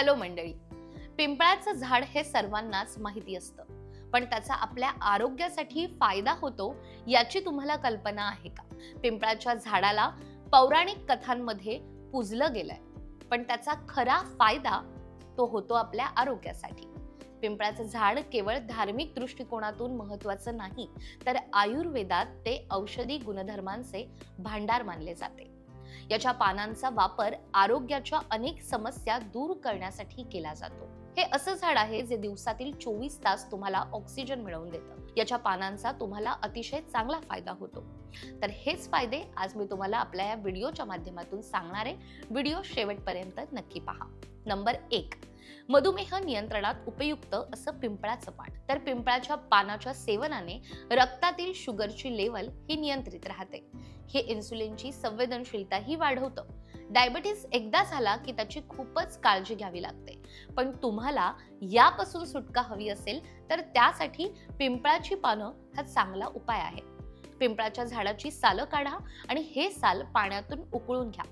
Hello मंडळी. पिंपळाचं झाड हे सर्वांनाच माहिती असतं. पण त्याचा आपल्या आरोग्यासाठी फायदा होतो याची तुम्हाला कल्पना आहे का? पिंपळाच्या झाडाला पौराणिक कथांमध्ये पुजलं गेलंय. पण त्याचा खरा फायदा तो होतो आपल्या आरोग्यासाठी. पिंपळाचं झाड केवळ धार्मिक दृष्टिकोनातून महत्वाचं नाही तर आयुर्वेदात ते औषधी गुणधर्मांचे भांडार मानले जाते. याच्या पानांचा वापर आरोग्याच्या अनेक समस्या दूर करण्यासाठी केला जातो. हे असं झाड आहे जे दिवसातील चोवीस तास तुम्हाला ऑक्सिजन मिळवून देतं. याच्या पानांचा तुम्हाला अतिशय चांगला फायदा होतो. तर हेच फायदे आज मी तुम्हाला आपल्या या व्हिडिओच्या माध्यमातून सांगणार आहे. व्हिडिओ शेवटपर्यंत नक्की पहा. नंबर एक मधुमेह नियंत्रणात उपयुक्त असं पिंपळाचं पान. तर पिंपळाच्या पानाच्या सेवनाने रक्तातील शुगरची लेवल ही नियंत्रित राहते. हे इन्सुलिनची संवेदनशीलताही वाढवतं. डायबिटीस एकदा झाला की त्याची खूपच काळजी घ्यावी लागते. पण तुम्हाला यापासून सुटका हवी असेल तर त्यासाठी पिंपळाची पानं हा चांगला उपाय आहे. पिंपळाच्या झाडाची सालं काढा आणि हे साल पाण्यातून उकळून घ्या.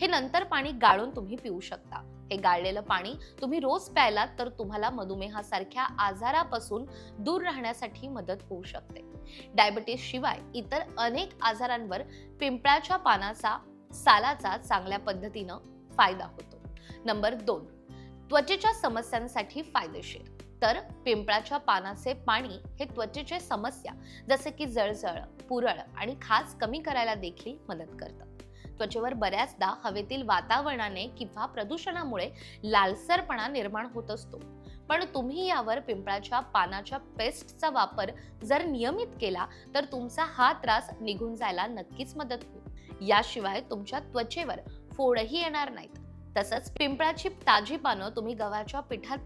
हे नंतर पाणी गाळून तुम्ही पिऊ शकता. हे गाळलेलं पाणी तुम्ही रोज प्यायलात तर तुम्हाला मधुमेहासारख्या आजारापासून दूर राहण्यासाठी मदत होऊ शकते. डायबिटीस शिवाय इतर अनेक आजारांवर पिंपळाच्या पानाचा सालाचा चांगल्या पद्धतीनं फायदा होतो. नंबर दोन त्वचेच्या समस्यांसाठी फायदेशीर. तर पिंपळाच्या पानाचे पाणी हे त्वचेचे समस्या जसे की जळजळ पुरळ आणि खाज कमी करायला देखील मदत करतं. त्वचेवर बऱ्याचदा हवेतील वातावरणाने किंवा प्रदूषणामुळे लालसरपणा निर्माण होत असतो. पण तुम्ही यावर पिंपळाच्या पानाच्या पेस्टचा वापर जर नियमित केला तर तुमचा हा त्रास निघून जायला नक्कीच मदत होईल. याशिवाय तुमच्या त्वचेवर फोडही येणार नाहीत. तसंच पिंपळाची ताजी पानं तुम्ही गव्हाच्या पिठात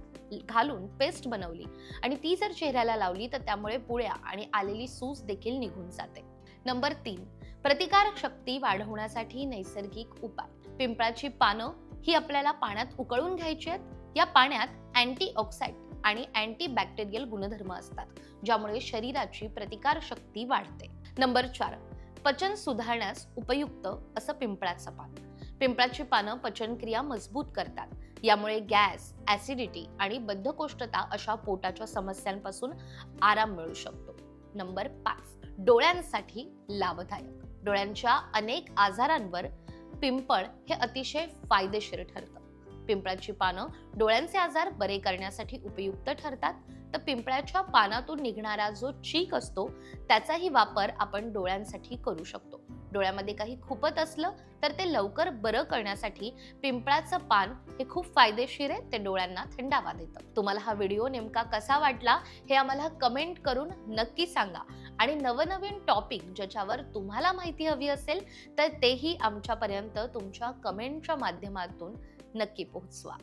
घालून पेस्ट बनवली आणि ती जर चेहऱ्याला लावली तर त्यामुळे पुळ्या आणि आलेली सूज देखील निघून जाते. नंबर तीन प्रतिकारक शक्ती वाढवण्यासाठी नैसर्गिक उपाय. पिंपळाची पानं ही आपल्याला पाण्यात उकळून घ्यायची आहेत. या पाण्यात अँटीऑक्साइड आणि अँटी बॅक्टेरियल गुणधर्म असतात ज्यामुळे शरीराची प्रतिकार शक्ती वाढते. नंबर चार पचन सुधारण्यास उपयुक्त असं पिंपळाचं पान. पिंपळाची पानं पचनक्रिया मजबूत करतात. यामुळे गॅस ऍसिडिटी आणि बद्धकोष्ठता अशा पोटाच्या समस्यांपासून आराम मिळू शकतो. नंबर पाच डोळ्यांसाठी लाभदायक. डोळ्यांच्या अनेक आजारांवर पिंपळ हे अतिशय फायदेशीर ठरतं. पिंपळाची पानं डोळ्यांचे आजार बरे करण्यासाठी उपयुक्त ठरतात. तर पिंपळाच्या पानातून निघणारा जो चीक असतो त्याचाही वापर आपण डोळ्यांसाठी करू शकतो. डोळ्यामध्ये काही खुपत असलं तर ते लवकर बरं करण्यासाठी पिंपळाचं पान हे खूप फायदेशीर आहे. ते डोळ्यांना थंडावा देतं. तुम्हाला हा व्हिडिओ नेमका कसा वाटला हे आम्हाला कमेंट करून नक्की सांगा. आणि नवनवीन टॉपिक ज्याच्यावर तुम्हाला माहिती हवी असेल तर तेही आमच्यापर्यंत तुमच्या कमेंटच्या माध्यमातून नक्की पोहोचवा.